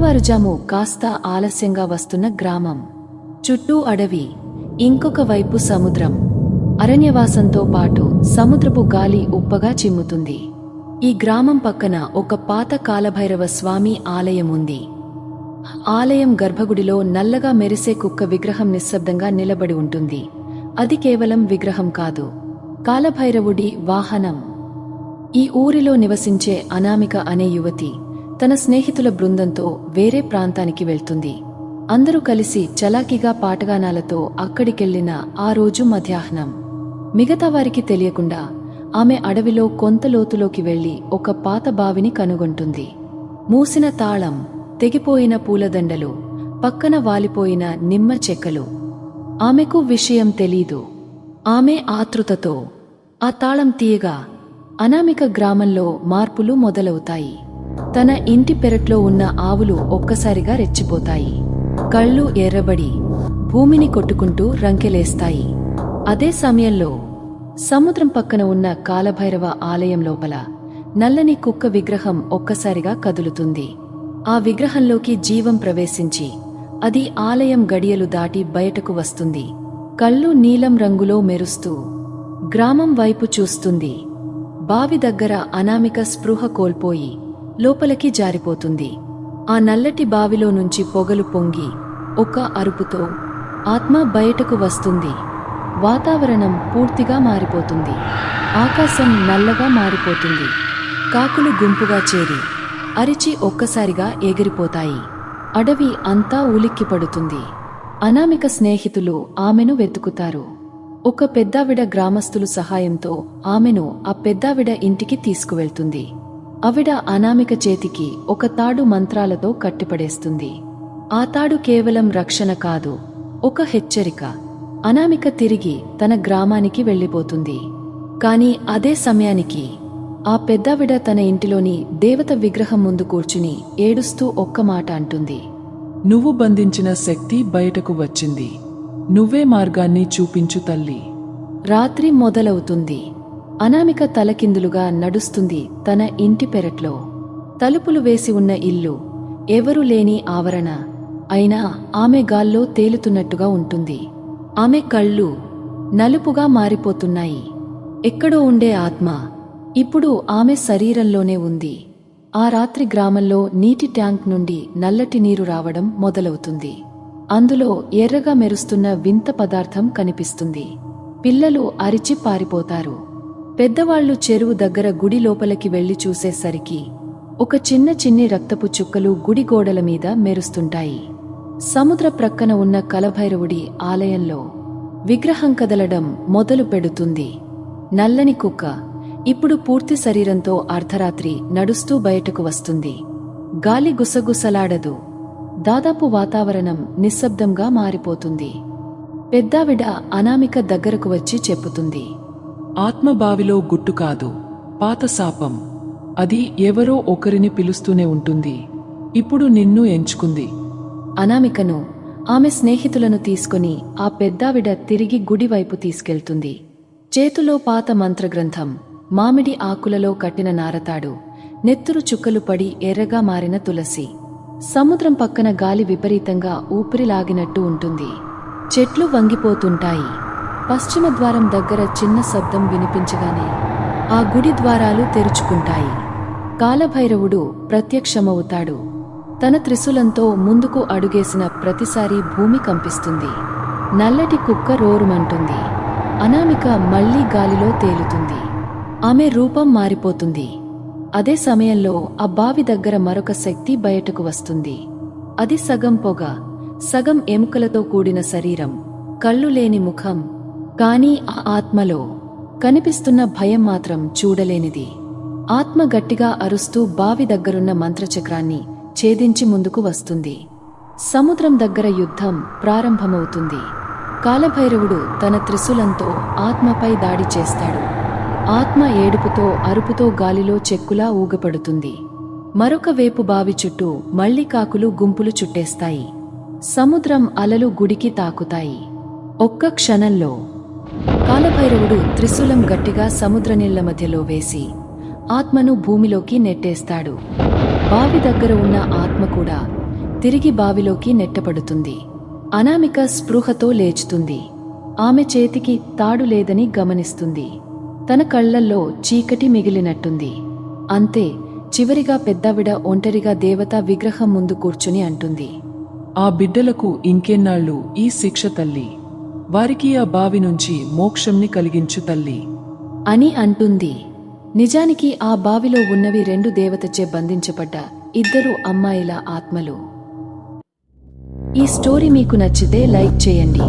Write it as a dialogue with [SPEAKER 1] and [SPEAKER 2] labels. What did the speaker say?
[SPEAKER 1] తెల్లవారుజాము కాస్త ఆలస్యంగా వస్తున్న గ్రామం. చుట్టూ అడవి ఇంకొక వైపు సముద్రం. అరణ్యవాసంతో పాటు సముద్రపు గాలి ఉప్పగా చిమ్ముతుంది. ఈ గ్రామం పక్కన ఒక పాత కాలభైరవ స్వామి ఆలయం ఉంది. ఆలయం గర్భగుడిలో నల్లగా మెరిసే కుక్క విగ్రహం నిశ్శబ్దంగా నిలబడి ఉంటుంది. అది కేవలం విగ్రహం కాదు. కాలభైరవుడి వాహనం. ఈ ఊరిలో నివసించే అనామిక అనే యువతి తన స్నేహితుల బృందంతో వేరే ప్రాంతానికి వెళ్తుంది. అందరూ కలిసి చలాకీగా పాటగానాలతో అక్కడికెళ్ళిన ఆ రోజు మధ్యాహ్నం. మిగతా వారికి తెలియకుండా ఆమె అడవిలో కొంత లోతులోకి వెళ్ళి ఒక పాత బావిని కనుగొంటుంది. మూసిన తాళం తెగిపోయిన పూలదండలు పక్కన వాలిపోయిన నిమ్మ చెక్కలు. ఆమెకు విషయం తెలీదు. ఆమె ఆతృతతో ఆ తాళం తీయగా అనామిక గ్రామంలో మార్పులు మొదలవుతాయి. తన ఇంటి పెరట్లో ఉన్న ఆవులు ఒక్కసారిగా రెచ్చిపోతాయి. కళ్ళు ఎర్రబడి భూమిని కొట్టుకుంటూ రంకెలేస్తాయి. అదే సమయంలో సముద్రం పక్కన ఉన్న కాలభైరవ ఆలయం లోపల నల్లని కుక్క విగ్రహం ఒక్కసారిగా కదులుతుంది. ఆ విగ్రహంలోకి జీవం ప్రవేశించి అది ఆలయం గడియలు దాటి బయటకు వస్తుంది. కళ్ళు నీలం రంగులో మెరుస్తూ గ్రామం వైపు చూస్తుంది. బావి దగ్గర అనామిక స్పృహ కోల్పోయి లోపలికి జారిపోతుంది. ఆ నల్లటి బావిలో నుంచి పొగలు పొంగి ఒక అరుపుతో ఆత్మ బయటకు వస్తుంది. వాతావరణం పూర్తిగా మారిపోతుంది. ఆకాశం నల్లగా మారిపోతుంది. కాకులు గుంపుగా చేరి అరిచి ఒక్కసారిగా ఎగిరిపోతాయి. అడవి అంతా ఉలిక్కిపడుతుంది అనామిక స్నేహితులు ఆమెను వెతుకుతారు. ఒక పెద్దావిడ గ్రామస్తులు సహాయంతో ఆమెను ఆ పెద్దావిడ ఇంటికి తీసుకువెళ్తుంది. అవిడ అనామిక చేతికి ఒక తాడు మంత్రాలతో కట్టిపడేస్తుంది. ఆ తాడు కేవలం రక్షణ కాదు ఒక హెచ్చరిక. అనామిక తిరిగి తన గ్రామానికి వెళ్ళిపోతుంది. కాని అదే సమయానికి ఆ పెద్దావిడ తన ఇంటిలోని దేవత విగ్రహం ముందు కూర్చుని ఏడుస్తూ ఒక్క మాట అంటుంది.
[SPEAKER 2] నువ్వు బంధించిన శక్తి బయటకు వచ్చింది. నువ్వే మార్గాన్ని చూపించు తల్లి.
[SPEAKER 1] రాత్రి మొదలవుతుంది. అనామిక తలకిందులుగా నడుస్తుంది తన ఇంటి పెరట్లో. తలుపులు వేసి ఉన్న ఇల్లు ఎవరూ లేని ఆవరణ. అయినా ఆమె గాల్లో తేలుతున్నట్టుగా ఉంటుంది. ఆమె కళ్ళు నలుపుగా మారిపోతున్నాయి. ఎక్కడో ఉండే ఆత్మ ఇప్పుడు ఆమె శరీరంలోనే ఉంది. ఆ రాత్రి గ్రామంలో నీటి ట్యాంక్ నుండి నల్లటి నీరు రావడం మొదలవుతుంది. అందులో ఎర్రగా మెరుస్తున్న వింత పదార్థం కనిపిస్తుంది. పిల్లలు అరిచి పారిపోతారు. పెద్దవాళ్ళు చెరువు దగ్గర గుడి లోపలికి వెళ్ళి చూసేసరికి ఒక చిన్న చిన్ని రక్తపు చుక్కలు గుడి గోడల మీద మెరుస్తుంటాయి. సముద్ర ప్రక్కన ఉన్న కలభైరవుడి ఆలయంలో విగ్రహం కదలడం మొదలు పెడుతుంది. నల్లని కుక్క ఇప్పుడు పూర్తి శరీరంతో అర్ధరాత్రి నడుస్తూ బయటకు వస్తుంది. గాలి గుసగుసలాడదు. దాదాపు వాతావరణం నిశ్శబ్దంగా మారిపోతుంది. పెద్దావిడ అనామిక దగ్గరకు వచ్చి చెప్పుతుంది.
[SPEAKER 2] ఆత్మబావిలో గుట్టు కాదు పాత శాపం. అది ఎవరో ఒకరిని పిలుస్తూనే ఉంటుంది. ఇప్పుడు నిన్ను ఎంచుకుంది.
[SPEAKER 1] అనామికను ఆమె స్నేహితులను తీసుకుని ఆ పెద్దావిడ తిరిగి గుడివైపు తీసుకెళ్తుంది. చేతులో పాత మంత్రగ్రంథం మామిడి ఆకులలో కట్టిన నారతాడు నెత్తురు చుక్కలు పడి ఎర్రగా మారిన తులసి. సముద్రం పక్కన గాలి విపరీతంగా ఊపిరిలాగినట్టు ఉంటుంది. చెట్లు వంగిపోతుంటాయి. పశ్చిమ ద్వారం దగ్గర చిన్న శబ్దం వినిపించగానే ఆ గుడి ద్వారాలు తెరుచుకుంటాయి. కాలభైరవుడు ప్రత్యక్షమవుతాడు. తన త్రిశూలంతో ముందుకు అడుగేసిన ప్రతిసారి భూమి కంపిస్తుంది. నల్లటి కుక్క రోరుమంటుంది. అనామిక మళ్ళీ గాలిలో తేలుతుంది. ఆమె రూపం మారిపోతుంది. అదే సమయంలో ఆ బావి దగ్గర మరొక శక్తి బయటకు వస్తుంది. అది సగం పొగ సగం ఎముకలతో కూడిన శరీరం. కళ్ళు లేని ముఖం కానీ ఆ ఆత్మలో కనిపిస్తున్న భయం మాత్రం చూడలేనిది. ఆత్మ గట్టిగా అరుస్తూ బావి దగ్గరున్న మంత్రచక్రాన్ని ఛేదించి ముందుకు వస్తుంది. సముద్రం దగ్గర యుద్ధం ప్రారంభమవుతుంది. కాలభైరవుడు తన త్రిశూలంతో ఆత్మపై దాడి చేస్తాడు. ఆత్మ ఏడుపుతో అరుపుతో గాలిలో చెక్కులా ఊగపడుతుంది. మరొక వేపు బావి చుట్టూ మళ్ళీ కాకులు గుంపులు చుట్టేస్తాయి. సముద్రం అలలు గుడికి తాకుతాయి. ఒక్క క్షణంలో కాలభైరవుడు త్రిశూలం గట్టిగా సముద్ర నీళ్ళ మధ్యలో వేసి ఆత్మను భూమిలోకి నెట్టేస్తాడు. బావి దగ్గర ఉన్న ఆత్మ కూడా తిరిగి బావిలోకి నెట్టబడుతుంది. అనామిక స్పృహతో లేచుతుంది. ఆమె చేతికి తాడు లేదని గమనిస్తుంది. తన కళ్ళల్లో చీకటి మిగిలినట్టుంది. అంతే చివరిగా పెద్దావిడ ఒంటరిగా దేవతా విగ్రహం ముందు కూర్చుని అంటుంది.
[SPEAKER 2] ఆ బిడ్డలకు ఇంకెన్నాళ్ళు ఈ శిక్ష తల్లి. వారికి ఆ బావి నుంచి మోక్షంని కలిగించు తల్లి.
[SPEAKER 1] అని అంటుంది. నిజానికి ఆ బావిలో ఉన్నవి రెండు దేవతచే బంధించబడ్డ ఇద్దరు అమ్మాయిల ఆత్మలు. ఈ స్టోరీ మీకు నచ్చితే లైక్ చేయండి.